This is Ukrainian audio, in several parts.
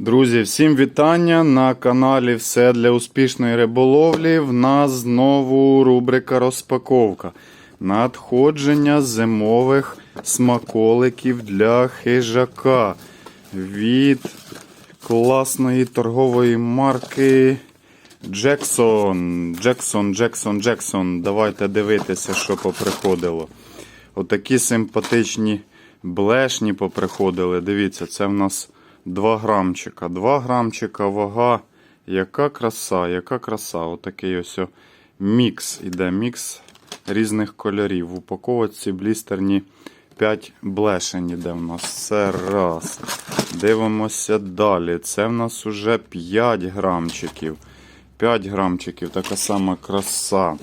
Друзі, всім вітання на каналі Все для успішної риболовлі. В нас знову рубрика розпаковка. Надходження зимових смаколиків для хижака від класної торгової марки Джексон. Джексон, Джексон, Джексон. Давайте дивитися, що поприходило. Отакі симпатичні блешні поприходили. Дивіться, це в нас 2 грамчика. 2 грамчика вага. Яка краса, яка краса. Отакий ось о мікс. Іде мікс різних кольорів. В упаковці блістерні 5 блешень іде в нас. Це раз. Дивимося далі. Це в нас уже 5 грамчиків. 5 грамчиків, така сама краса.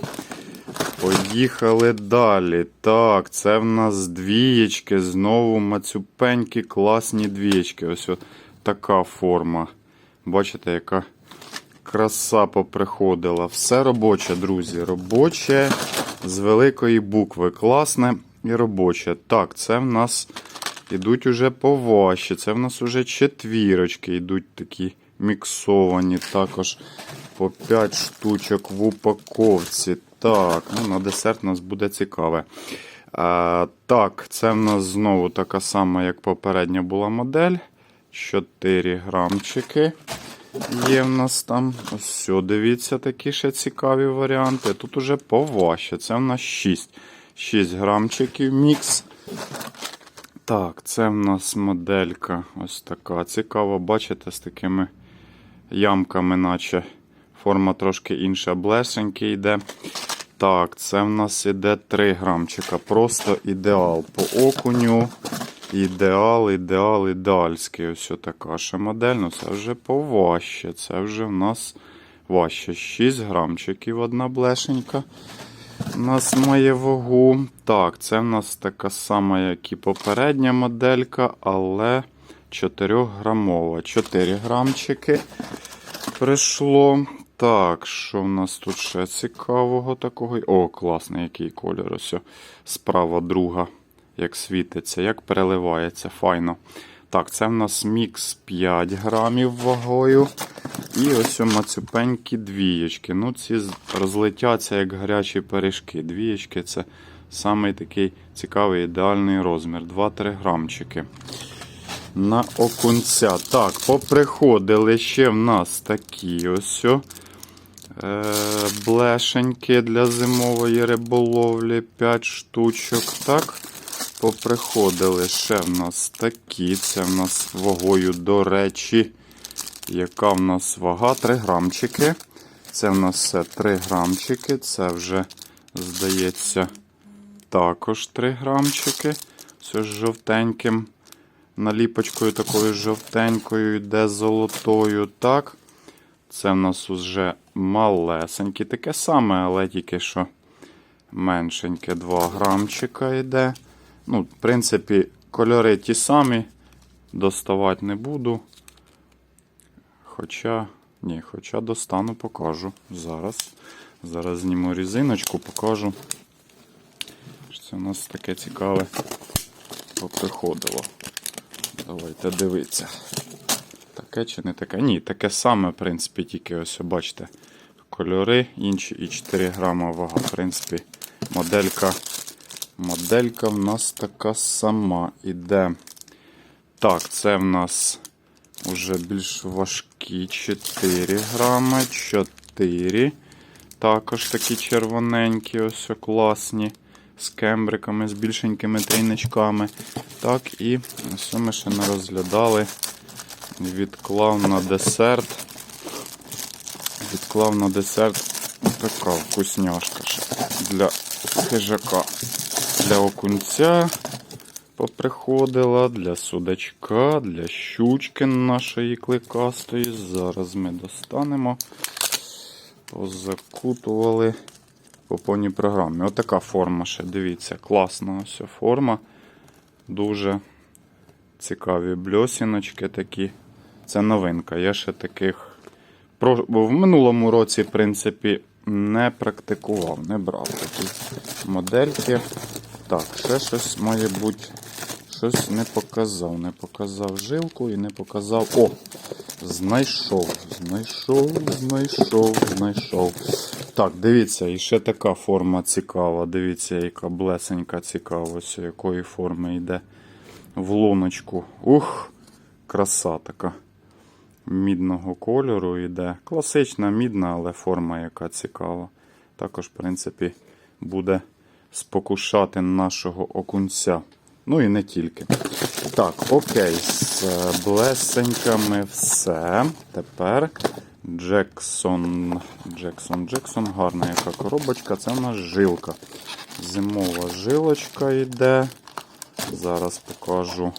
Поїхали далі. Так, це в нас двієчки. Знову мацюпенькі, класні двієчки. Ось от така форма. Бачите, яка краса поприходила. Все робоче, друзі. Робоче з великої букви. Класне і робоче. Так, це в нас ідуть уже поважче. Це в нас уже четвірочки йдуть такі міксовані. Також по 5 штучок в упаковці. Так, ну на десерт у нас буде цікаве. А, так, це в нас знову така сама, як попередня була модель. 4 грамчики. Є в нас там. Ось, дивіться, такі ще цікаві варіанти. Тут уже поважче. Це в нас 6. 6 грамчиків мікс. Так, це в нас моделька ось така. Цікаво, бачите, з такими ямками, наче форма трошки інша, блесенький йде. Так, це в нас іде 3 грамчика. Просто ідеал. По окуню. Ідеал, ідеал, ідеальський. Ось така ще модель. Ну це вже поважче. Це вже в нас важче. 6 грамчиків одна блешенька. У нас має вагу. Так, це в нас така сама, як і попередня моделька, але 4 грамова. 4 грамчики прийшло. Так, що в нас тут ще цікавого такого? О, класний який кольор. Ось справа друга, як світиться, як переливається, файно. Так, це в нас мікс 5 грамів вагою. І ось мацюпенькі двієчки. Ну, ці розлетяться як гарячі пиріжки. Двієчки це самий такий цікавий ідеальний розмір. 2-3 грамчики. На окунця. Так, поприходили ще в нас такі ось. Е, блешеньки для зимової риболовлі 5 штучок. Так, поприходили ще в нас такі. Це в нас вагою, до речі, яка в нас вага? 3 грамчики. Це в нас все 3 грамчики. Це вже, здається, також 3 грамчики. Все з жовтеньким наліпочкою такою жовтенькою, йде золотою. Так. Це в нас вже малесеньке, таке саме, але тільки що меншеньке 2 грамчика йде. Ну, в принципі, кольори ті самі. Доставати не буду. Хоча, ні, хоча достану, покажу. Зараз. Зараз зніму різиночку, покажу. Це у нас таке цікаве поприходило. Давайте дивитися. Таке чи не таке? Ні, таке саме, в принципі, тільки ось, бачите, кольори інші і 4 грама вага. В принципі, моделька, моделька в нас така сама іде. Так, це в нас вже більш важкі 4 грами, 4. Також такі червоненькі, ось класні. З кембриками, з більшенькими трійничками. Так, і ось ми ще не розглядали відклав на десерт. Відклав на десерт така вкусняшка для хижака. Для окунця поприходила, для судачка, для щучки нашої кликастої. Зараз ми достанемо, позакутували по повній програмі. Отака форма ще, дивіться, класна ось форма. Дуже цікаві бльосіночки такі. Це новинка. Я ще таких. В минулому році, в принципі, не практикував, не брав такі модельки. Так, ще щось має бути. Щось не показав. Не показав жилку і не показав. О! Знайшов, знайшов, знайшов, знайшов. Так, дивіться, і ще така форма цікава. Дивіться, яка блесенька цікава, ось якої форми йде в луночку. Ух, краса така. Мідного кольору йде. Класична мідна, але форма яка цікава. Також, в принципі, буде спокушати нашого окунця. Ну і не тільки. Так, окей, з блесеньками все. Тепер Джексон. Джексон, Джексон, гарна яка коробочка. Це у нас жилка. Зимова жилочка йде. Зараз покажу,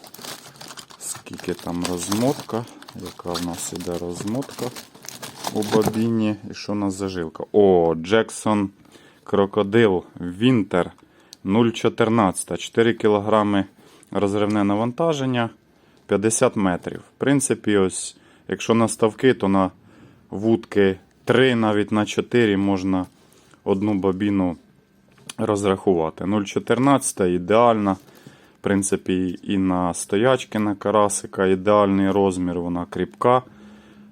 скільки там розмотка. Яка в нас іде розмотка у бабіні. І що у нас за жилка? О, Джексон Крокодил Вінтер 0,14. 4 кг розривне навантаження 50 метрів. В принципі, ось, якщо на ставки, то на вудки 3, навіть на 4 можна одну бабіну розрахувати. 0,14 ідеальна. В принципі, і на стоячки на карасика ідеальний розмір, вона кріпка.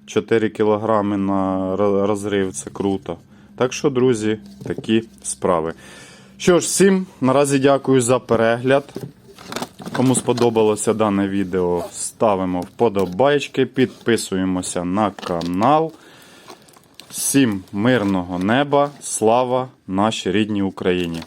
4 кг на розрив це круто. Так що, друзі, такі справи. Що ж, всім наразі дякую за перегляд. Кому сподобалося дане відео, ставимо вподобайки, підписуємося на канал. Всім мирного неба, слава нашій рідній Україні!